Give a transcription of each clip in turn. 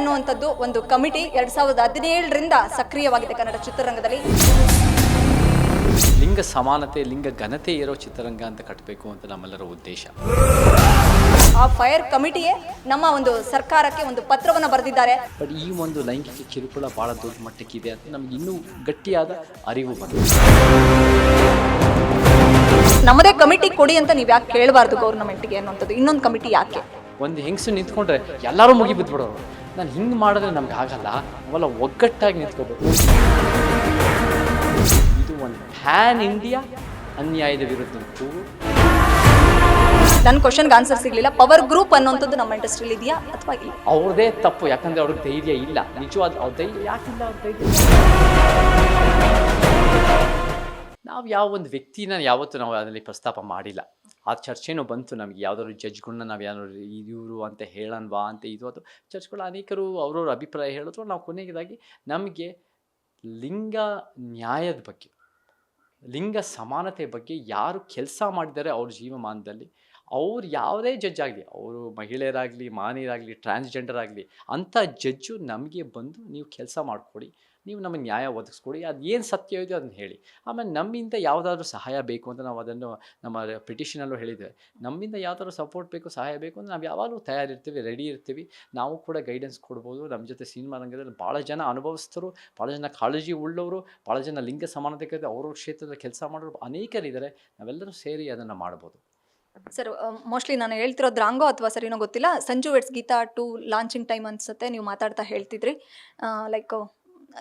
ಅನ್ನುವಂಥದ್ದು ಒಂದು ಕಮಿಟಿ ಎರಡ್ ಸಾವಿರದ ಹದಿನೇಳರಿಂದ ಸಕ್ರಿಯವಾಗಿದೆ ಕನ್ನಡ ಚಿತ್ರರಂಗದಲ್ಲಿ. ಲಿಂಗ ಸಮಾನತೆ ಲಿಂಗ ಘನತೆ ಇರೋ ಚಿತ್ರರಂಗ ಅಂತ ಕಟ್ಟಬೇಕು ಅಂತ ನಮ್ಮೆಲ್ಲರ ಉದ್ದೇಶ. ಆ ಫೈರ್ ಕಮಿಟಿಯೇ ನಮ್ಮ ಒಂದು ಸರ್ಕಾರಕ್ಕೆ ಒಂದು ಪತ್ರವನ್ನು ಬರೆದಿದ್ದಾರೆ. ಬಟ್ ಈ ಒಂದು ಲೈಂಗಿಕ ಕಿರುಕುಳ ಬಹಳ ದೊಡ್ಡ ಮಟ್ಟಕ್ಕಿದೆ ಅಂತ ನಮ್ಗೆ ಇನ್ನೂ ಗಟ್ಟಿಯಾದ ಅರಿವು ಬಂತು. ನಮ್ಮದೇ ಕಮಿಟಿ ಕೊಡಿ ಅಂತ ನೀವು ಯಾಕೆ ಕೇಳಬಾರ್ದು ಗೌರ್ಮೆಂಟ್ಗೆ ಅನ್ನುವಂಥದ್ದು. ಇನ್ನೊಂದು ಕಮಿಟಿ ಯಾಕೆ? ಒಂದು ಹೆಂಗಸು ನಿಂತ್ಕೊಂಡ್ರೆ ಎಲ್ಲರೂ ಮುಗಿ ಬಿದ್ಬಿಡೋರು ನಾನು ಹಿಂಗೆ ಮಾಡಿದ್ರೆ ನಮ್ಗೆ ಆಗಲ್ಲ. ಅವೆಲ್ಲ ಒಗ್ಗಟ್ಟಾಗಿ ನಿಂತ್ಕೋಬೇಕು. ಇದು ಒಂದು ಹ್ಯಾನ್ ಇಂಡಿಯಾ ಅನ್ಯಾಯದ ವಿರುದ್ಧ ನನ್ನ ಕ್ವಶನ್ಗೆ ಆನ್ಸರ್ ಸಿಗಲಿಲ್ಲ. ಪವರ್ ಗ್ರೂಪ್ ಅನ್ನೋಂಥದ್ದು ನಮ್ಮ ಇಂಡಸ್ಟ್ರಿಯಲ್ಲಿ ಇದೆಯಾ ಅಥವಾ ಇಲ್ಲ? ಅವ್ರದೇ ತಪ್ಪು. ಯಾಕಂದ್ರೆ ಅವ್ರಿಗೆ ಧೈರ್ಯ ಇಲ್ಲ. ನಿಜವಾದ ಅವ್ರ ಧೈರ್ಯ ಯಾಕಿಲ್ಲ ಅವ್ರ ಧೈರ್ಯ? ನಾವು ಯಾವ ಒಂದು ವ್ಯಕ್ತಿನ ಯಾವತ್ತೂ ನಾವು ಅದರಲ್ಲಿ ಪ್ರಸ್ತಾಪ ಮಾಡಿಲ್ಲ. ಆ ಚರ್ಚೆನೂ ಬಂತು ನಮಗೆ, ಯಾವ್ದಾದ್ರು ಜಡ್ಜ್ಗಳನ್ನ ನಾವು ಯಾರು ಇವರು ಅಂತ ಹೇಳನ್ವಾ ಅಂತ ಇದು ಅದು. ಚರ್ಚ್ಗಳು ಅನೇಕರು ಅವ್ರವ್ರ ಅಭಿಪ್ರಾಯ ಹೇಳಿದ್ರು, ನಾವು ಕೊನೆಯದಾಗಿ ನಮಗೆ ಲಿಂಗ ನ್ಯಾಯದ ಬಗ್ಗೆ, ಲಿಂಗ ಸಮಾನತೆ ಬಗ್ಗೆ ಯಾರು ಕೆಲಸ ಮಾಡಿದ್ದಾರೆ ಅವ್ರ ಜೀವಮಾನದಲ್ಲಿ ಅವ್ರು ಯಾವುದೇ ಜಡ್ಜ್ ಆಗಲಿ, ಅವರು ಮಹಿಳೆಯರಾಗಲಿ, ಮಾನಿಯರಾಗಲಿ ಟ್ರಾನ್ಸ್ಜೆಂಡರ್ ಆಗಲಿ, ಅಂಥ ಜಡ್ಜು ನಮಗೆ ಬಂದು ನೀವು ಕೆಲಸ ಮಾಡಿಕೊಡಿ, ನೀವು ನಮಗೆ ನ್ಯಾಯ ಒದಗಿಸ್ಕೊಡಿ, ಅದು ಏನು ಸತ್ಯ ಇದೆಯೋ ಅದನ್ನು ಹೇಳಿ. ಆಮೇಲೆ ನಮ್ಮಿಂದ ಯಾವುದಾದ್ರೂ ಸಹಾಯ ಬೇಕು ಅಂತ ನಾವು ಅದನ್ನು ನಮ್ಮ ಪಿಟಿಷನಲ್ಲೂ ಹೇಳಿದ್ದೇವೆ ನಮ್ಮಿಂದ ಯಾವ್ದಾದ್ರು ಸಪೋರ್ಟ್ ಬೇಕು, ಸಹಾಯ ಬೇಕು ಅಂದರೆ ನಾವು ಯಾವಾಗಲೂ ತಯಾರಿರ್ತೀವಿ ರೆಡಿ ಇರ್ತೀವಿ. ನಾವು ಕೂಡ ಗೈಡೆನ್ಸ್ ಕೊಡ್ಬೋದು. ನಮ್ಮ ಜೊತೆ ಸಿನಿಮಾ ರಂಗದಲ್ಲಿ ಭಾಳ ಜನ ಅನುಭವಿಸ್ತರು ಭಾಳ ಜನ ಕಾಳಜಿ ಉಳ್ಳವರು, ಭಾಳ ಜನ ಲಿಂಗ ಸಮಾನತೆ ಅವ್ರವ್ರ ಕ್ಷೇತ್ರದಲ್ಲಿ ಕೆಲಸ ಮಾಡೋರು ಅನೇಕರಿದ್ದಾರೆ. ನಾವೆಲ್ಲರೂ ಸೇರಿ ಅದನ್ನು ಮಾಡ್ಬೋದು. ಸರ್ ಮೋಸ್ಟ್ಲಿ ನಾನು ಹೇಳ್ತಿರೋದು ರಾಂಗೋ ಅಥವಾ ಸರಿನೋ ಗೊತ್ತಿಲ್ಲ, Sanju weds Geetha two launching time ಅನ್ಸುತ್ತೆ, ನೀವು ಮಾತಾಡ್ತಾ ಹೇಳ್ತಿದ್ರಿ. ಲೈಕ್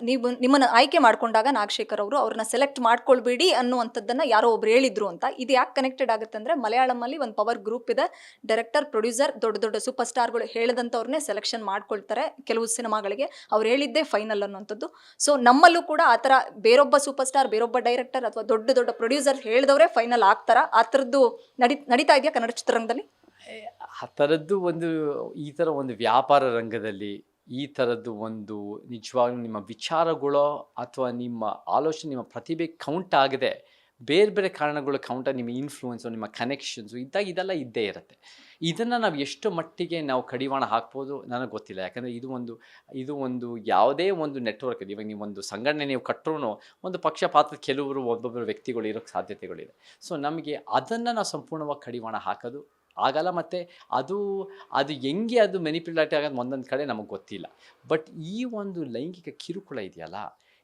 ನೀವು ನಿಮ್ಮನ್ನು ಆಯ್ಕೆ ಮಾಡಿಕೊಂಡಾಗ ನಾಗಶೇಖರ್ ಅವರು ಅವ್ರನ್ನ ಸೆಲೆಕ್ಟ್ ಮಾಡ್ಕೊಳ್ಬೇಡಿ ಅನ್ನುವಂಥದ್ದನ್ನು ಯಾರೋ ಒಬ್ರು ಹೇಳಿದ್ರು ಅಂತ. ಇದು ಯಾಕೆ ಕನೆಕ್ಟೆಡ್ ಆಗುತ್ತೆ ಅಂದರೆ ಮಲಯಾಳಮಲ್ಲಿ ಒಂದು ಪವರ್ ಗ್ರೂಪ್ ಇದೆ. ಡೈರೆಕ್ಟರ್ ಪ್ರೊಡ್ಯೂಸರ್ ದೊಡ್ಡ ದೊಡ್ಡ ಸೂಪರ್ ಸ್ಟಾರ್ಗಳು ಹೇಳಿದಂಥವ್ರನ್ನೇ ಸೆಲೆಕ್ಷನ್ ಮಾಡ್ಕೊಳ್ತಾರೆ ಕೆಲವು ಸಿನಿಮಾಗಳಿಗೆ. ಅವ್ರು ಹೇಳಿದ್ದೇ ಫೈನಲ್ ಅನ್ನುವಂಥದ್ದು. ಸೊ ನಮ್ಮಲ್ಲೂ ಕೂಡ ಆ ಥರ ಬೇರೊಬ್ಬ ಸೂಪರ್ ಸ್ಟಾರ್ ಬೇರೊಬ್ಬ ಡೈರೆಕ್ಟರ್ ಅಥವಾ ದೊಡ್ಡ ದೊಡ್ಡ ಪ್ರೊಡ್ಯೂಸರ್ ಹೇಳಿದವರೇ ಫೈನಲ್ ಆಗ್ತಾರ? ಆ ಥರದ್ದು ನಡಿ, ನಡೀತಾ ಇದೆಯಾ ಕನ್ನಡ ಚಿತ್ರರಂಗದಲ್ಲಿ? ಆ ಥರದ್ದು ಒಂದು ಈ ಥರ ಒಂದು ವ್ಯಾಪಾರ ರಂಗದಲ್ಲಿ ಈ ಥರದ್ದು ಒಂದು ನಿಜವಾಗ್ಲೂ ನಿಮ್ಮ ವಿಚಾರಗಳೋ ಅಥವಾ ನಿಮ್ಮ ಆಲೋಚನೆ, ನಿಮ್ಮ ಪ್ರತಿಭೆ ಕೌಂಟ್ ಆಗದೆ. ಬೇರೆ ಬೇರೆ ಕಾರಣಗಳು ಕೌಂಟ್ ನಿಮ್ಮ ಇನ್ಫ್ಲೂಯೆನ್ಸು ನಿಮ್ಮ ಕನೆಕ್ಷನ್ಸು ಇದ್ದಾಗ ಇದೆಲ್ಲ ಇದ್ದೇ ಇರುತ್ತೆ. ಇದನ್ನು ನಾವು ಎಷ್ಟು ಮಟ್ಟಿಗೆ ನಾವು ಕಡಿವಾಣ ಹಾಕ್ಬೋದು ನನಗೆ ಗೊತ್ತಿಲ್ಲ. ಯಾಕಂದರೆ ಇದು ಒಂದು ಇದು ಒಂದು ಯಾವುದೇ ಒಂದು ನೆಟ್ವರ್ಕ್ ಇವಾಗ ನೀವು ಒಂದು ಸಂಘಟನೆ ನೀವು ಕಟ್ಟರೂ ಒಂದು ಪಕ್ಷಪಾತ ಕೆಲವರು ಒಬ್ಬೊಬ್ಬರು ವ್ಯಕ್ತಿಗಳು ಇರೋಕ್ಕೆ ಸಾಧ್ಯತೆಗಳಿದೆ. ಸೊ ನಮಗೆ ಅದನ್ನು ನಾವು ಸಂಪೂರ್ಣವಾಗಿ ಕಡಿವಾಣ ಹಾಕೋದು ಆಗಲ್ಲ ಮತ್ತು ಅದು ಅದು ಹೆಂಗೆ ಅದು ಮೆನಿಪ್ಯುಲೇಟ್ ಆಗೋದು ಒಂದೊಂದು ಕಡೆ ನಮಗೆ ಗೊತ್ತಿಲ್ಲ. ಬಟ್ ಈ ಒಂದು ಲೈಂಗಿಕ ಕಿರುಕುಳ ಇದೆಯಲ್ಲ,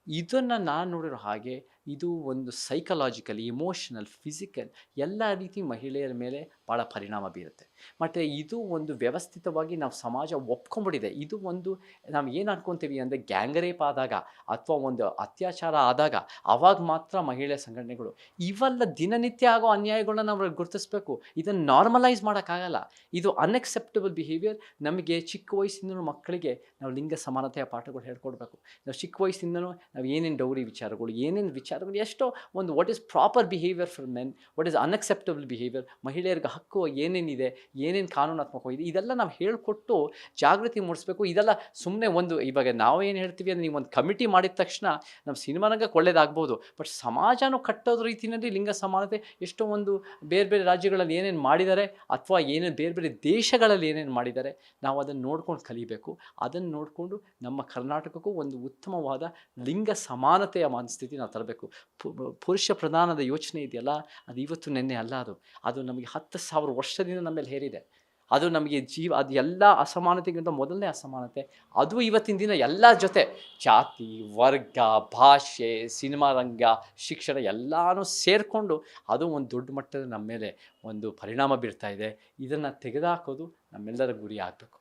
ಇದನ್ನು ನಾನು ನೋಡಿರೋ ಹಾಗೆ ಇದು ಒಂದು ಸೈಕಲಾಜಿಕಲ್ ಇಮೋಷನಲ್ ಫಿಸಿಕಲ್ ಎಲ್ಲ ರೀತಿ ಮಹಿಳೆಯರ ಮೇಲೆ ಭಾಳ ಪರಿಣಾಮ ಬೀರುತ್ತೆ. ಮತ್ತು ಇದು ಒಂದು ವ್ಯವಸ್ಥಿತವಾಗಿ ನಾವು ಸಮಾಜ ಒಪ್ಕೊಂಡ್ಬಿಟ್ಟಿದೆ. ಇದು ಒಂದು ನಾವು ಏನು ಅನ್ಕೊತೀವಿ ಅಂದರೆ ಗ್ಯಾಂಗ್ರೇಪ್ ಆದಾಗ ಅಥವಾ ಒಂದು ಅತ್ಯಾಚಾರ ಆದಾಗ ಆವಾಗ ಮಾತ್ರ ಮಹಿಳೆ ಸಂಘಟನೆಗಳು ಇವೆಲ್ಲ ದಿನನಿತ್ಯ ಆಗೋ ಅನ್ಯಾಯಗಳನ್ನ ನಾವು ಗುರುತಿಸ್ಬೇಕು. ಇದನ್ನು ನಾರ್ಮಲೈಸ್ ಮಾಡೋಕ್ಕಾಗಲ್ಲ. ಇದು ಅನ್ಎಕ್ಸೆಪ್ಟಬಲ್ ಬಿಹೇವಿಯರ್ ನಮಗೆ ಚಿಕ್ಕ ವಯಸ್ಸಿನ ಮಕ್ಕಳಿಗೆ ನಾವು ಲಿಂಗ ಸಮಾನತೆಯ ಪಾಠಗಳು ಹೇಳ್ಕೊಡ್ಬೇಕು. ನಾವು ಚಿಕ್ಕ ವಯಸ್ಸಿಂದಲೂ ನಾವು ಏನೇನು ಡೌರಿ ವಿಚಾರಗಳು, ಏನೇನು ವಿಚಾರಗಳು ಎಷ್ಟೋ ಒಂದು what is proper behaviour for men what is unacceptable behaviour ಮಹಿಳೆಯರಿಗೆ ಹಕ್ಕು ಏನೇನಿದೆ, ಏನೇನು ಕಾನೂನಾತ್ಮಕವಾಗಿದೆ ಇದೆಲ್ಲ ನಾವು ಹೇಳಿಕೊಟ್ಟು ಜಾಗೃತಿ ಮೂಡಿಸ್ಬೇಕು. ಇದೆಲ್ಲ ಸುಮ್ಮನೆ ಒಂದು ಇವಾಗ ನಾವು ಏನು ಹೇಳ್ತೀವಿ ಅಂದರೆ ನೀವು ಒಂದು ಕಮಿಟಿ ಮಾಡಿದ ತಕ್ಷಣ ನಮ್ಮ ಸಿನಿಮಾನಗೆ ಒಳ್ಳೇದಾಗ್ಬೋದು ಬಟ್ ಸಮಾಜನೂ ಕಟ್ಟೋದ್ರ ರೀತಿಯಲ್ಲಿ ಲಿಂಗ ಸಮಾನತೆ ಎಷ್ಟೋ ಒಂದು ಬೇರೆ ಬೇರೆ ರಾಜ್ಯಗಳಲ್ಲಿ ಏನೇನು ಮಾಡಿದ್ದಾರೆ ಅಥವಾ ಏನೇನು ಬೇರೆ ಬೇರೆ ದೇಶಗಳಲ್ಲಿ ಏನೇನು ಮಾಡಿದ್ದಾರೆ, ನಾವು ಅದನ್ನು ನೋಡ್ಕೊಂಡು ಕಲಿಬೇಕು. ಅದನ್ನು ನೋಡಿಕೊಂಡು ನಮ್ಮ ಕರ್ನಾಟಕಕ್ಕೂ ಒಂದು ಉತ್ತಮವಾದ ಲಿಂಗ ಸಮಾನತೆಯ ಮನಸ್ಥಿತಿ ನಾವು ತರಬೇಕು. ಪು- ಪುರುಷ ಪ್ರಧಾನದ ಯೋಚನೆ ಇದೆಯಲ್ಲ, ಅದು ಇವತ್ತು ನೆನ್ನೆ ಅಲ್ಲ ಅದು. ಅದು ನಮಗೆ ಹತ್ತು ಸಾವಿರ ವರ್ಷದಿಂದ ನಮ್ಮ ಮೇಲೆ ಹೇರಿದೆ. ಅದು ನಮಗೆ ಜೀವ, ಅದು ಎಲ್ಲ ಅಸಮಾನತೆಗಿಂತ ಮೊದಲನೇ ಅಸಮಾನತೆ. ಅದು ಇವತ್ತಿನ ದಿನ ಎಲ್ಲ ಜೊತೆ ಜಾತಿ, ವರ್ಗ, ಭಾಷೆ, ಸಿನಿಮಾ ರಂಗ, ಶಿಕ್ಷಣ ಎಲ್ಲನೂ ಸೇರಿಕೊಂಡು ಅದು ಒಂದು ದೊಡ್ಡ ಮಟ್ಟದ ನಮ್ಮ ಮೇಲೆ ಒಂದು ಪರಿಣಾಮ ಬೀರ್ತಾ ಇದೆ. ಇದನ್ನು ತೆಗೆದುಹಾಕೋದು ನಮ್ಮೆಲ್ಲರ ಗುರಿ ಆಗಬೇಕು.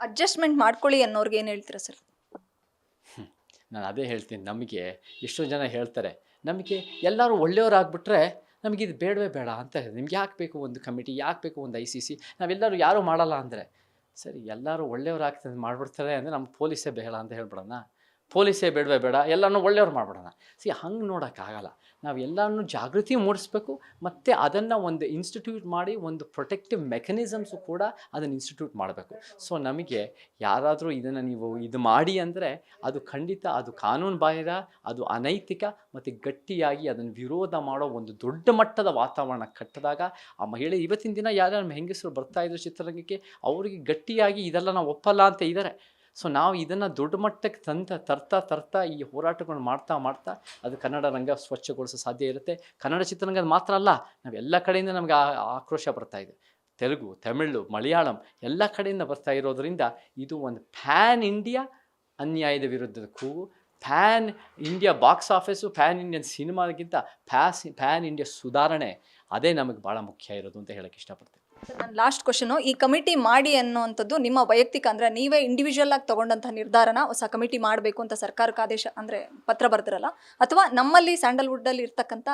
ಅಡ್ಜಸ್ಟ್ಮೆಂಟ್ ಮಾಡ್ಕೊಳ್ಳಿ ಅನ್ನೋರ್ಗೆ ಏನು ಹೇಳ್ತೀರಾ ಸರ್? ನಾನು ಅದೇ ಹೇಳ್ತೀನಿ ನಮಗೆ ಎಷ್ಟೋ ಜನ ಹೇಳ್ತಾರೆ ನಮಗೆ ಎಲ್ಲರೂ ಒಳ್ಳೆಯವರಾಗ್ಬಿಟ್ರೆ ನಮಗೆ ಇದು ಬೇಡವೇ ಬೇಡ ಅಂತ ನಿಮ್ಗೆ ಯಾಕೆ ಬೇಕು ಒಂದು ಕಮಿಟಿ, ಯಾಕೆ ಬೇಕು ಒಂದು ಐ ಸಿ ಸಿ? ನಾವೆಲ್ಲರೂ ಯಾರೂ ಮಾಡಲ್ಲ ಅಂದರೆ. ಸರಿ, ಎಲ್ಲರೂ ಒಳ್ಳೆಯವರಾಗ್ತದೆ ಮಾಡಿಬಿಡ್ತಾರೆ ಅಂದರೆ ನಮ್ಮ ಪೊಲೀಸೇ ಬೇಡ ಅಂತ ಹೇಳ್ಬಿಡೋಣ. ಪೊಲೀಸೇ ಬೇಡವೇ ಬೇಡ, ಎಲ್ಲನೂ ಒಳ್ಳೆಯವ್ರು ಮಾಡಿಬಿಡೋಣ. ಸಿ, ಹಂಗೆ ನೋಡೋಕ್ಕಾಗಲ್ಲ. ನಾವು ಎಲ್ಲನೂ ಜಾಗೃತಿ ಮೂಡಿಸ್ಬೇಕು, ಮತ್ತು ಅದನ್ನು ಒಂದು ಇನ್ಸ್ಟಿಟ್ಯೂಟ್ ಮಾಡಿ ಒಂದು ಪ್ರೊಟೆಕ್ಟಿವ್ ಮೆಕನಿಸಮ್ಸು ಕೂಡ ಅದನ್ನು ಇನ್ಸ್ಟಿಟ್ಯೂಟ್ ಮಾಡಬೇಕು. ಸೊ, ನಮಗೆ ಯಾರಾದರೂ ಇದನ್ನು ನೀವು ಇದು ಮಾಡಿ ಅಂದರೆ ಅದು ಖಂಡಿತ ಅದು ಕಾನೂನು ಬಾಹಿರ, ಅದು ಅನೈತಿಕ ಮತ್ತು ಗಟ್ಟಿಯಾಗಿ ಅದನ್ನು ವಿರೋಧ ಮಾಡೋ ಒಂದು ದೊಡ್ಡ ಮಟ್ಟದ ವಾತಾವರಣ ಕಟ್ಟಿದಾಗ ಆ ಮಹಿಳೆ ಇವತ್ತಿನ ದಿನ ಯಾರ್ಯಾರು ಹೆಂಗಸರು ಬರ್ತಾ ಇದ್ರು ಚಿತ್ರರಂಗಕ್ಕೆ, ಅವರಿಗೆ ಗಟ್ಟಿಯಾಗಿ ಇದೆಲ್ಲ ನಾವು ಒಪ್ಪಲ್ಲ ಅಂತ ಇದ್ದಾರೆ ಸೊ ನಾವು ಇದನ್ನು ದೊಡ್ಡ ಮಟ್ಟಕ್ಕೆ ತಂತ ತರ್ತಾ ತರ್ತಾ ಈ ಹೋರಾಟಗಳನ್ನ ಮಾಡ್ತಾ ಮಾಡ್ತಾ ಅದು ಕನ್ನಡ ರಂಗ ಸ್ವಚ್ಛಗೊಳಿಸೋ ಸಾಧ್ಯ ಇರುತ್ತೆ. ಕನ್ನಡ ಚಿತ್ರರಂಗದ ಮಾತ್ರ ಅಲ್ಲ, ನಾವು ಎಲ್ಲ ಕಡೆಯಿಂದ ನಮಗೆ ಆಕ್ರೋಶ ಬರ್ತಾ ಇದೆ. ತೆಲುಗು, ತಮಿಳು, ಮಲಯಾಳಂ ಎಲ್ಲ ಕಡೆಯಿಂದ ಬರ್ತಾ ಇರೋದರಿಂದ ಇದು ಒಂದು ಪ್ಯಾನ್ ಇಂಡಿಯಾ ಅನ್ಯಾಯದ ವಿರುದ್ಧದ ಕೂಗು. Pan India box office, pan Indian ಸಿನಿಮಾಗಿಂತ ಪ್ಯಾಸ್, ಪ್ಯಾನ್ ಇಂಡಿಯಾ ಸುಧಾರಣೆ, ಅದೇ ನಮಗೆ ಭಾಳ ಮುಖ್ಯ ಇರೋದು ಅಂತ ಹೇಳೋಕ್ಕೆ ಇಷ್ಟಪಡ್ತೀನಿ. ನನ್ನ ಲಾಸ್ಟ್ ಕ್ವಶನು ಈ ಕಮಿಟಿ ಮಾಡಿ ಅನ್ನುವಂಥದ್ದು ನಿಮ್ಮ ವೈಯಕ್ತಿಕ ಅಂದ್ರೆ ನೀವೇ ಇಂಡಿವಿಜುವಲ್ ಆಗಿ ತಗೊಂಡಂಥ ನಿರ್ಧಾರನ ಹೊಸ ಕಮಿಟಿ ಮಾಡಬೇಕು ಅಂತ ಸರ್ಕಾರಕ್ಕೆ ಆದೇಶ ಅಂದ್ರೆ ಪತ್ರ ಬರ್ತಿರಲ್ಲ ಅಥವಾ ನಮ್ಮಲ್ಲಿ ಸ್ಯಾಂಡಲ್ವುಡ್ಡಲ್ಲಿ ಇರ್ತಕ್ಕಂಥ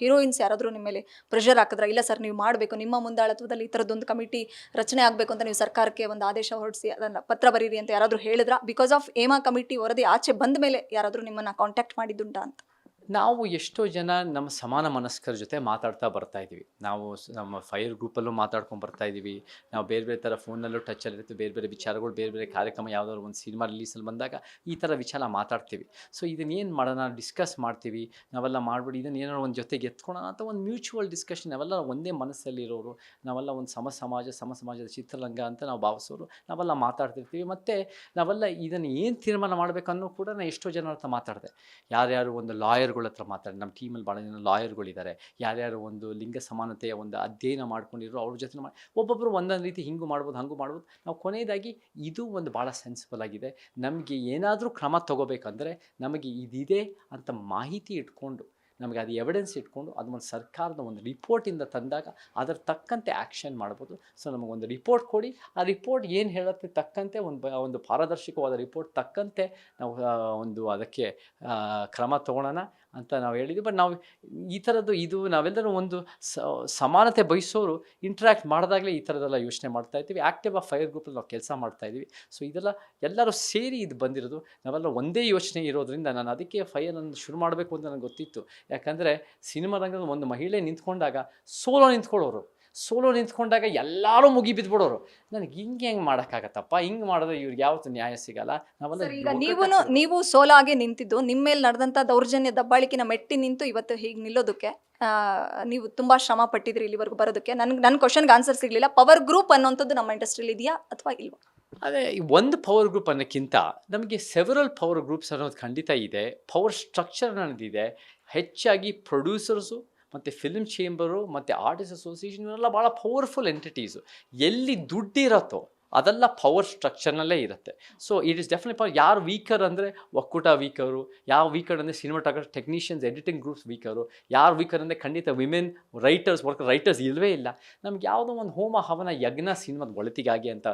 ಹೀರೋಯಿನ್ಸ್ ಯಾರಾದರೂ ನಿಮ್ಮ ಮೇಲೆ ಪ್ರೆಷರ್ ಹಾಕಿದ್ರ, ಇಲ್ಲ ಸರ್ ನೀವು ಮಾಡಬೇಕು, ನಿಮ್ಮ ಮುಂದಾಳತ್ವದಲ್ಲಿ ಈ ಥರದ್ದೊಂದು ಕಮಿಟಿ ರಚನೆ ಆಗಬೇಕು ಅಂತ ನೀವು ಸರ್ಕಾರಕ್ಕೆ ಒಂದು ಆದೇಶ ಹೊರಡಿಸಿ, ಅದನ್ನ ಪತ್ರ ಬರೀರಿ ಅಂತ ಯಾರಾದರೂ ಹೇಳಿದ್ರ? ಬಿಕಾಸ್ ಆಫ್ ಏಮಾ ಕಮಿಟಿ ವರದಿ ಆಚೆ ಬಂದ ಮೇಲೆ ಯಾರಾದರೂ ನಿಮ್ಮನ್ನ ಕಾಂಟ್ಯಾಕ್ಟ್ ಮಾಡಿದ್ದುಂಟಾ ಅಂತ. ನಾವು ಎಷ್ಟೋ ಜನ ನಮ್ಮ ಸಮಾನ ಮನಸ್ಕರ ಜೊತೆ ಮಾತಾಡ್ತಾ ಬರ್ತಾ ಇದ್ದೀವಿ. ನಾವು ನಮ್ಮ ಫೈರ್ ಗ್ರೂಪಲ್ಲೂ ಮಾತಾಡ್ಕೊಂಡು ಬರ್ತಾ ಇದ್ದೀವಿ. ನಾವು ಬೇರೆ ಬೇರೆ ಥರ ಫೋನಲ್ಲೂ ಟಚಲ್ಲಿರುತ್ತೆ ಬೇರೆ ಬೇರೆ ವಿಚಾರಗಳು, ಬೇರೆ ಬೇರೆ ಕಾರ್ಯಕ್ರಮ ಯಾವುದಾದ್ರು ಒಂದು ಸಿನಿಮಾ ರಿಲೀಸಲ್ಲಿ ಬಂದಾಗ ಈ ಥರ ವಿಚಾರ ಮಾತಾಡ್ತೀವಿ. ಸೊ ಇದನ್ನೇನು ಮಾಡೋಣ? ಡಿಸ್ಕಸ್ ಮಾಡ್ತೀವಿ. ನಾವೆಲ್ಲ ಮಾಡ್ಬಿಡಿ ಇದನ್ನ ಏನಾದ್ರು ಒಂದು ಜೊತೆಗೆ ಎತ್ಕೊಳ್ಳೋಣ ಅಂತ ಒಂದು ಮ್ಯೂಚುವಲ್ ಡಿಸ್ಕಷನ್ ನಾವೆಲ್ಲ ಒಂದೇ ಮನಸ್ಸಲ್ಲಿರೋರು, ನಾವೆಲ್ಲ ಒಂದು ಸಮ ಸಮಾಜ, ಸಮ ಸಮಾಜದ ಚಿತ್ರರಂಗ ಅಂತ ನಾವು ಭಾವಿಸೋರು, ನಾವೆಲ್ಲ ಮಾತಾಡ್ತಿರ್ತೀವಿ. ಮತ್ತು ನಾವೆಲ್ಲ ಇದನ್ನು ಏನು ತೀರ್ಮಾನ ಮಾಡಬೇಕನ್ನೋ ಕೂಡ ನಾನು ಎಷ್ಟೋ ಜನರ ಹತ್ರ ಮಾತಾಡಿದೆ. ಯಾರ್ಯಾರು ಒಂದು ಲಾಯರ್ಗಳ ಹತ್ರ ಮಾತಾಡಿ, ನಮ್ಮ ಟೀಮಲ್ಲಿ ಭಾಳ ಜನ ಲಾಯರ್ಗಳಿದ್ದಾರೆ ಯಾರ್ಯಾರು ಒಂದು ಲಿಂಗ ಸಮಾನತೆಯ ಒಂದು ಅಧ್ಯಯನ ಮಾಡ್ಕೊಂಡಿರೋ ಅವ್ರ ಜೊತೆ ಮಾಡಿ ಒಬ್ಬೊಬ್ಬರು ಒಂದೊಂದು ರೀತಿ ಹಿಂಗೂ ಮಾಡ್ಬೋದು, ಹಂಗೂ ಮಾಡ್ಬೋದು. ನಾವು ಕೊನೆಯದಾಗಿ ಇದು ಒಂದು ಭಾಳ ಸೆನ್ಸಿಬಲ್ ಆಗಿದೆ. ನಮಗೆ ಏನಾದರೂ ಕ್ರಮ ತಗೋಬೇಕಂದ್ರೆ ನಮಗೆ ಇದಿದೆ ಅಂತ ಮಾಹಿತಿ ಇಟ್ಕೊಂಡು, ನಮಗೆ ಅದು ಎವಿಡೆನ್ಸ್ ಇಟ್ಕೊಂಡು, ಅದು ಒಂದು ಸರ್ಕಾರದ ಒಂದು ರಿಪೋರ್ಟಿಂದ ತಂದಾಗ ಅದರ ತಕ್ಕಂತೆ ಆ್ಯಕ್ಷನ್ ಮಾಡ್ಬೋದು. ಸೊ ನಮಗೊಂದು ರಿಪೋರ್ಟ್ ಕೊಡಿ. ಆ ರಿಪೋರ್ಟ್ ಏನು ಹೇಳುತ್ತೆ ತಕ್ಕಂತೆ ಒಂದು ಒಂದು ಪಾರದರ್ಶಕವಾದ ರಿಪೋರ್ಟ್ ತಕ್ಕಂತೆ ನಾವು ಒಂದು ಅದಕ್ಕೆ ಕ್ರಮ ತಗೊಳ್ಳೋಣ ಅಂತ ನಾವು ಹೇಳಿದ್ವಿ. ಬಟ್ ನಾವು ಈ ಥರದ್ದು ಇದು ನಾವೆಲ್ಲರೂ ಒಂದು ಸಮಾನತೆ ಬಯಸೋರು ಇಂಟ್ರ್ಯಾಕ್ಟ್ ಮಾಡಿದಾಗಲೇ ಈ ಥರದೆಲ್ಲ ಯೋಚನೆ ಮಾಡ್ತಾ ಇದ್ದೀವಿ. ಆ್ಯಕ್ಟಿವ್ ಆಫ್ ಫೈರ್ ಗ್ರೂಪಲ್ಲಿ ನಾವು ಕೆಲಸ ಮಾಡ್ತಾ ಇದ್ದೀವಿ. ಸೊ ಇದೆಲ್ಲ ಎಲ್ಲರೂ ಸೇರಿ ಇದು ಬಂದಿರೋದು. ನಾವೆಲ್ಲ ಒಂದೇ ಯೋಚನೆ ಇರೋದ್ರಿಂದ ನಾನು ಅದಕ್ಕೆ ಫೈರನ್ನು ಶುರು ಮಾಡಬೇಕು ಅಂತ ನನಗೆ ಗೊತ್ತಿತ್ತು. ಯಾಕಂದರೆ, ಸಿನಿಮಾ ರಂಗದ ಒಂದು ಮಹಿಳೆ ನಿಂತ್ಕೊಂಡಾಗ ಸೋಲೋ ನಿಂತ್ಕೊಳ್ಳೋರು. ಸೋಲೋ ನಿಂತ್ಕೊಂಡಾಗ ಎಲ್ಲರೂ ಮುಗಿ ಬಿದ್ಬಿಡೋರು. ನನಗೆ ಹಿಂಗೆ ಹೆಂಗೆ ಮಾಡೋಕ್ಕಾಗತ್ತಪ್ಪ? ಹಿಂಗೆ ಮಾಡಿದ್ರೆ ಇವ್ರಿಗೆ ಯಾವತ್ತೂ ನ್ಯಾಯ ಸಿಗಲ್ಲ? ನಾವೆಲ್ಲ ನೀವು. ನೀವು ಸೋಲಾಗಿ ನಿಂತಿದ್ದು ನಿಮ್ಮ ಮೇಲೆ ನಡೆದಂಥ ದೌರ್ಜನ್ಯ ದಬ್ಬಾಳಿಕಿನ ಮೆಟ್ಟಿ ನಿಂತು ಇವತ್ತು ಹೀಗೆ ನಿಲ್ಲೋದಕ್ಕೆ ನೀವು ತುಂಬಾ ಶ್ರಮ ಪಟ್ಟಿದ್ರಿ ಇಲ್ಲಿವರೆಗೂ ಬರೋದಕ್ಕೆ. ನನಗೆ ನನ್ನ ಕ್ವಶನ್ಗೆ ಆನ್ಸರ್ ಸಿಗಲಿಲ್ಲ. ಪವರ್ ಗ್ರೂಪ್ ಅನ್ನೋಂಥದ್ದು ನಮ್ಮ ಇಂಡಸ್ಟ್ರಿಯಲ್ಲಿ ಇದೆಯಾ ಅಥವಾ ಇಲ್ವಾ? ಅದೇ ಈ ಒಂದು ಪವರ್ ಗ್ರೂಪ್ ಅನ್ನೋಕ್ಕಿಂತ ನಮಗೆ ಸೆವರಲ್ ಪವರ್ ಗ್ರೂಪ್ಸ್ ಅನ್ನೋದು ಖಂಡಿತ ಇದೆ. ಪವರ್ ಸ್ಟ್ರಕ್ಚರ್ ಅನ್ನೋದಿದೆ. ಹೆಚ್ಚಾಗಿ ಪ್ರೊಡ್ಯೂಸರ್ಸು ಮತ್ತು ಫಿಲ್ಮ್ ಚೇಂಬರು ಮತ್ತು ಆರ್ಟಿಸ್ಟ್ ಅಸೋಸಿಯೇಷನ್ ಇವೆಲ್ಲ ಭಾಳ ಪವರ್ಫುಲ್ ಎಂಟಿಟೀಸು ಎಲ್ಲಿ ದುಡ್ಡಿರತ್ತೋ ಅದೆಲ್ಲ ಪವರ್ ಸ್ಟ್ರಕ್ಚರ್ನಲ್ಲೇ ಇರುತ್ತೆ. So it is definite power ಯಾರು ವೀಕರ್ ಅಂದರೆ ಒಕ್ಕೂಟ ವೀಕರು ಯಾವ ವೀಕರ್ ಅಂದರೆ cinematography technicians editing groups weaker ಯಾರು ವೀಕರ್ ಅಂದರೆ ಖಂಡಿತ ವಿಮೆನ್ ರೈಟರ್ಸ್ ವರ್ಕ್ ರೈಟರ್ಸ್ ಇಲ್ಲವೇ ಇಲ್ಲ. ನಮ್ಗೆ ಯಾವುದೋ ಒಂದು ಹೋಮ, ಹವನ, ಯಜ್ಞ ಸಿನಿಮಾದ ಒಳತಿಗಾಗಿ ಅಂತ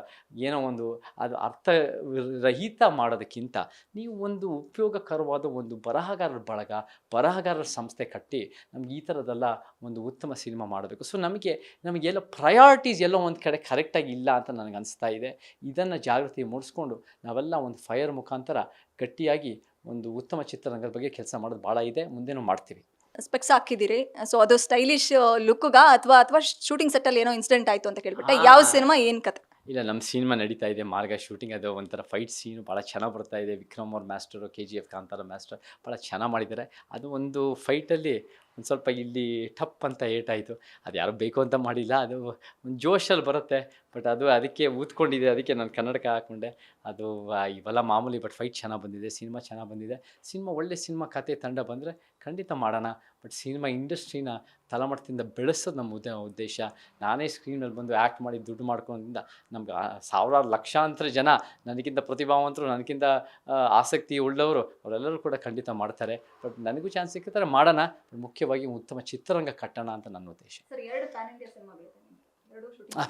ಏನೋ ಒಂದು ಅದು ಅರ್ಥ ರಹಿತ ಮಾಡೋದಕ್ಕಿಂತ ನೀವು ಒಂದು ಉಪಯೋಗಕರವಾದ ಒಂದು ಬರಹಗಾರರ ಬಳಗ, ಬರಹಗಾರರ ಸಂಸ್ಥೆ ಕಟ್ಟಿ ನಮ್ಗೆ ಈ ಥರದೆಲ್ಲ ಒಂದು ಉತ್ತಮ ಸಿನಿಮಾ ಮಾಡಬೇಕು. ಸೊ ನಮಗೆ ನಮಗೆಲ್ಲ ಪ್ರಯಾರಿಟೀಸ್ ಎಲ್ಲೋ ಒಂದು ಕಡೆ ಕರೆಕ್ಟಾಗಿ ಇಲ್ಲ ಅಂತ ನನಗೆ ಅನಿಸ್ತಾ ಇದೆ. ಇದನ್ನು ಜಾಗೃತಿ ಮೂಡಿಸ್ಕೊಂಡು ನಾವೆಲ್ಲ ಒಂದು ಫೈರ್ ಮುಖಾಂತರ ಗಟ್ಟಿಯಾಗಿ ಒಂದು ಉತ್ತಮ ಚಿತ್ರರಂಗದ ಬಗ್ಗೆ ಕೆಲಸ ಮಾಡೋದು ಭಾಳ ಇದೆ. ಮುಂದೆನೂ ಮಾಡ್ತೀವಿ. ಸ್ಪೆಕ್ಸ್ ಹಾಕಿದ್ದೀರಿ. ಸೊ ಅದು ಸ್ಟೈಲಿಶ್ ಲುಕ್ಗ ಅಥವಾ ಅಥವಾ ಶೂಟಿಂಗ್ ಸೆಟ್ಟಲ್ಲಿ ಏನೋ ಇನ್ಸಿಡೆಂಟ್ ಆಯಿತು ಅಂತ ಕೇಳ್ಬಿಟ್ಟೆ ಯಾವ ಸಿನಿಮಾ ಏನು ಕತೆ? ಇಲ್ಲ ನಮ್ಮ ಸಿನಿಮಾ ನಡೀತಾ ಇದೆ. ಮಾರ್ಗ ಶೂಟಿಂಗ್ ಅದು ಒಂಥರ ಫೈಟ್ ಸೀನು ಭಾಳ ಚೆನ್ನಾಗಿ ಬರ್ತಾ ಇದೆ. ವಿಕ್ರಮ್ ಅವ್ರ master K G F Kantara master ಭಾಳ ಚೆನ್ನಾಗಿ ಮಾಡಿದ್ದಾರೆ. ಅದು ಒಂದು ಫೈಟಲ್ಲಿ ಒಂದು ಸ್ವಲ್ಪ ಇಲ್ಲಿ ಟಪ್ ಅಂತ ಏಟಾಯಿತು. ಅದು ಯಾರು ಬೇಕು ಅಂತ ಮಾಡಿಲ್ಲ. ಅದು ಒಂದು ಜೋಶಲ್ಲಿ ಬರುತ್ತೆ. ಬಟ್ ಅದು ಅದಕ್ಕೆ ಊದ್ಕೊಂಡಿದೆ. ಅದಕ್ಕೆ ನಾನು ಕನ್ನಡಕ ಹಾಕ್ಕೊಂಡೆ ಅದು ಇವೆಲ್ಲ ಮಾಮೂಲಿ ಬಟ್ ಫೈಟ್ ಚೆನ್ನಾಗಿ ಬಂದಿದೆ. ಸಿನಿಮಾ ಚೆನ್ನಾಗಿ ಬಂದಿದೆ. ಸಿನಿಮಾ ಒಳ್ಳೆ ಸಿನಿಮಾ ಕತೆ ತಂಡ ಬಂದರೆ ಖಂಡಿತ ಮಾಡೋಣ. ಬಟ್ ಸಿನಿಮಾ ಇಂಡಸ್ಟ್ರಿನ ತಳಮಟ್ಟದಿಂದ ಬೆಳೆಸೋದು ನಮ್ಮ ಉದ್ದ ಉದ್ದೇಶ. ನಾನೇ ಸ್ಕ್ರೀನಲ್ಲಿ ಬಂದು ಆ್ಯಕ್ಟ್ ಮಾಡಿ ದುಡ್ಡು ಮಾಡ್ಕೊಳೋದ್ರಿಂದ ನಮ್ಗೆ ಸಾವಿರಾರು ಲಕ್ಷಾಂತರ ಜನ ನನಗಿಂತ ಪ್ರತಿಭಾವಂತರು, ನನಗಿಂತ ಆಸಕ್ತಿ ಉಳ್ಳವರು ಅವರೆಲ್ಲರೂ ಕೂಡ ಖಂಡಿತ ಮಾಡ್ತಾರೆ. ಬಟ್ ನನಗೂ ಚಾನ್ಸ್ ಸಿಕ್ಕಿದ್ರೆ ಮಾಡೋಣ. ಮುಖ್ಯವಾಗಿ ಉತ್ತಮ ಚಿತ್ರರಂಗ ಕಟ್ಟೋಣ ಅಂತ ನನ್ನ ಉದ್ದೇಶ.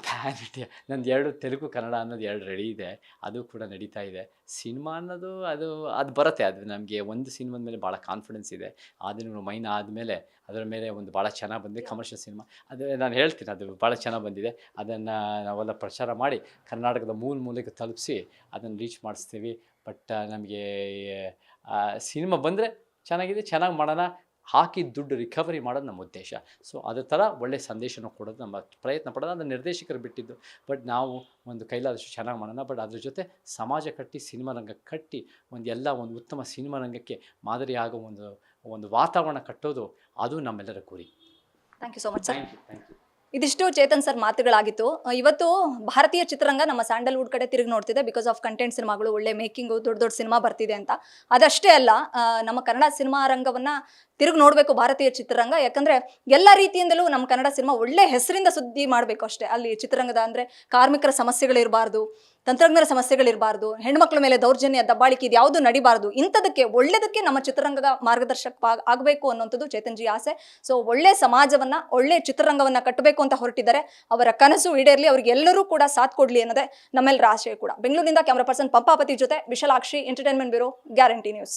ಪ್ಯಾನ್ ಇಂಡಿಯಾ ನಂದು ಎರಡು ತೆಲುಗು ಕನ್ನಡ ಅನ್ನೋದು ಎರಡು ರೆಡಿ ಇದೆ. ಅದು ಕೂಡ ನಡೀತಾ ಇದೆ. ಸಿನಿಮಾ ಅನ್ನೋದು ಅದು ಅದು ಬರುತ್ತೆ. ಅದು ನಮಗೆ ಒಂದು ಸಿನಿಮಾದ ಮೇಲೆ ಭಾಳ ಕಾನ್ಫಿಡೆನ್ಸ್ ಇದೆ. ಆದ್ರೂ ಮೈನ್ ಆದಮೇಲೆ ಅದರ ಮೇಲೆ ಒಂದು ಭಾಳ ಚೆನ್ನಾಗಿ ಬಂದಿದೆ ಕಮರ್ಷಿಯಲ್ ಸಿನಿಮಾ. ಅದು ನಾನು ಹೇಳ್ತೀನಿ ಅದು ಭಾಳ ಚೆನ್ನಾಗಿ ಬಂದಿದೆ. ಅದನ್ನು ನಾವೆಲ್ಲ ಪ್ರಚಾರ ಮಾಡಿ ಕರ್ನಾಟಕದ ಮೂಲ ಮೂಲೆಗೆ ತಲುಪಿಸಿ ಅದನ್ನು ರೀಚ್ ಮಾಡಿಸ್ತೀವಿ. ಬಟ್ ನಮಗೆ ಸಿನಿಮಾ ಬಂದರೆ ಚೆನ್ನಾಗಿದೆ ಚೆನ್ನಾಗಿ ಮಾಡೋಣ. ಹಾಕಿ ದುಡ್ಡು ರಿಕವರಿ ಮಾಡೋದು ನಮ್ಮ ಉದ್ದೇಶ. ಸೊ ಅದರ ಥರ ಒಳ್ಳೆಯ ಸಂದೇಶನ ಕೊಡೋದು ನಮ್ಮ ಪ್ರಯತ್ನ ಪಡೋದು. ಅದು ನಿರ್ದೇಶಕರು ಬಿಟ್ಟಿದ್ದು ಬಟ್ ನಾವು ಒಂದು ಕೈಲಾದಷ್ಟು ಚೆನ್ನಾಗಿ ಮಾಡೋಣ. ಬಟ್ ಅದ್ರ ಜೊತೆ ಸಮಾಜ ಕಟ್ಟಿ ಸಿನಿಮಾ ರಂಗ ಕಟ್ಟಿ ಒಂದು ಎಲ್ಲ ಒಂದು ಉತ್ತಮ ಸಿನಿಮಾ ರಂಗಕ್ಕೆ ಮಾದರಿಯಾಗೋ ಆಗೋ ಒಂದು ಒಂದು ವಾತಾವರಣ ಕಟ್ಟೋದು ಅದು ನಮ್ಮೆಲ್ಲರ ಗುರಿ. Thank you so much sir thank you thank you ಇದಿಷ್ಟು ಚೇತನ್ ಸರ್ ಮಾತುಗಳಾಗಿತ್ತು. ಇವತ್ತು ಭಾರತೀಯ ಚಿತ್ರರಂಗ ನಮ್ಮ ಸ್ಯಾಂಡಲ್ವುಡ್ ಕಡೆ ತಿರುಗಿ ನೋಡ್ತಿದೆ. ಬಿಕಾಸ್ ಆಫ್ ಕಂಟೆಂಟ್ ಸಿನಿಮಾಗಳು ಒಳ್ಳೆ ಮೇಕಿಂಗು ದೊಡ್ಡ ದೊಡ್ಡ ಸಿನಿಮಾ ಬರ್ತಿದೆ ಅಂತ. ಅದಷ್ಟೇ ಅಲ್ಲ ನಮ್ಮ ಕನ್ನಡ ಸಿನಿಮಾ ರಂಗವನ್ನ ತಿರುಗಿ ನೋಡಬೇಕು ಭಾರತೀಯ ಚಿತ್ರರಂಗ. ಯಾಕಂದ್ರೆ ಎಲ್ಲ ರೀತಿಯಿಂದಲೂ ನಮ್ಮ ಕನ್ನಡ ಸಿನಿಮಾ ಒಳ್ಳೆ ಹೆಸರಿಂದ ಸುದ್ದಿ ಮಾಡಬೇಕು ಅಷ್ಟೇ. ಅಲ್ಲಿ ಚಿತ್ರರಂಗದ ಅಂದ್ರೆ ಕಾರ್ಮಿಕರ ಸಮಸ್ಯೆಗಳಿರಬಾರ್ದು, ತಂತ್ರಜ್ಞರ ಸಮಸ್ಯೆಗಳಿರಬಾರ್ದು, ಹೆಣ್ಮಕ್ಳ ಮೇಲೆ ದೌರ್ಜನ್ಯ, ದಬ್ಬಾಳಿಕೆ ಇದು ಯಾವುದು ನಡಿಬಾರ್ದು. ಇಂಥದಕ್ಕೆ, ಒಳ್ಳೆದಕ್ಕೆ ನಮ್ಮ ಚಿತ್ರರಂಗದ ಮಾರ್ಗದರ್ಶಕ ಆಗಬೇಕು ಅನ್ನೋಂಥದ್ದು ಚೇತನ್ ಜಿ ಆಸೆ. ಸೊ ಒಳ್ಳೆ ಸಮಾಜವನ್ನ, ಒಳ್ಳೆ ಚಿತ್ರರಂಗವನ್ನ ಕಟ್ಟಬೇಕು ಅಂತ ಹೊರಟಿದ್ದಾರೆ. ಅವರ ಕನಸು ಈಡೇರಲಿ, ಅವ್ರಿಗೆ ಎಲ್ಲರೂ ಕೂಡ ಸಾಥ್ ಕೊಡ್ಲಿ ಅನ್ನೋದೇ ನಮ್ಮೆಲ್ಲರ ಆಶಯ ಕೂಡ. ಬೆಂಗಳೂರಿನಿಂದ ಕ್ಯಾಮ್ರಾ ಪರ್ಸನ್ ಪಂಪಾಪತಿ ಜೊತೆ Vishalakshi entertainment bureau guarantee news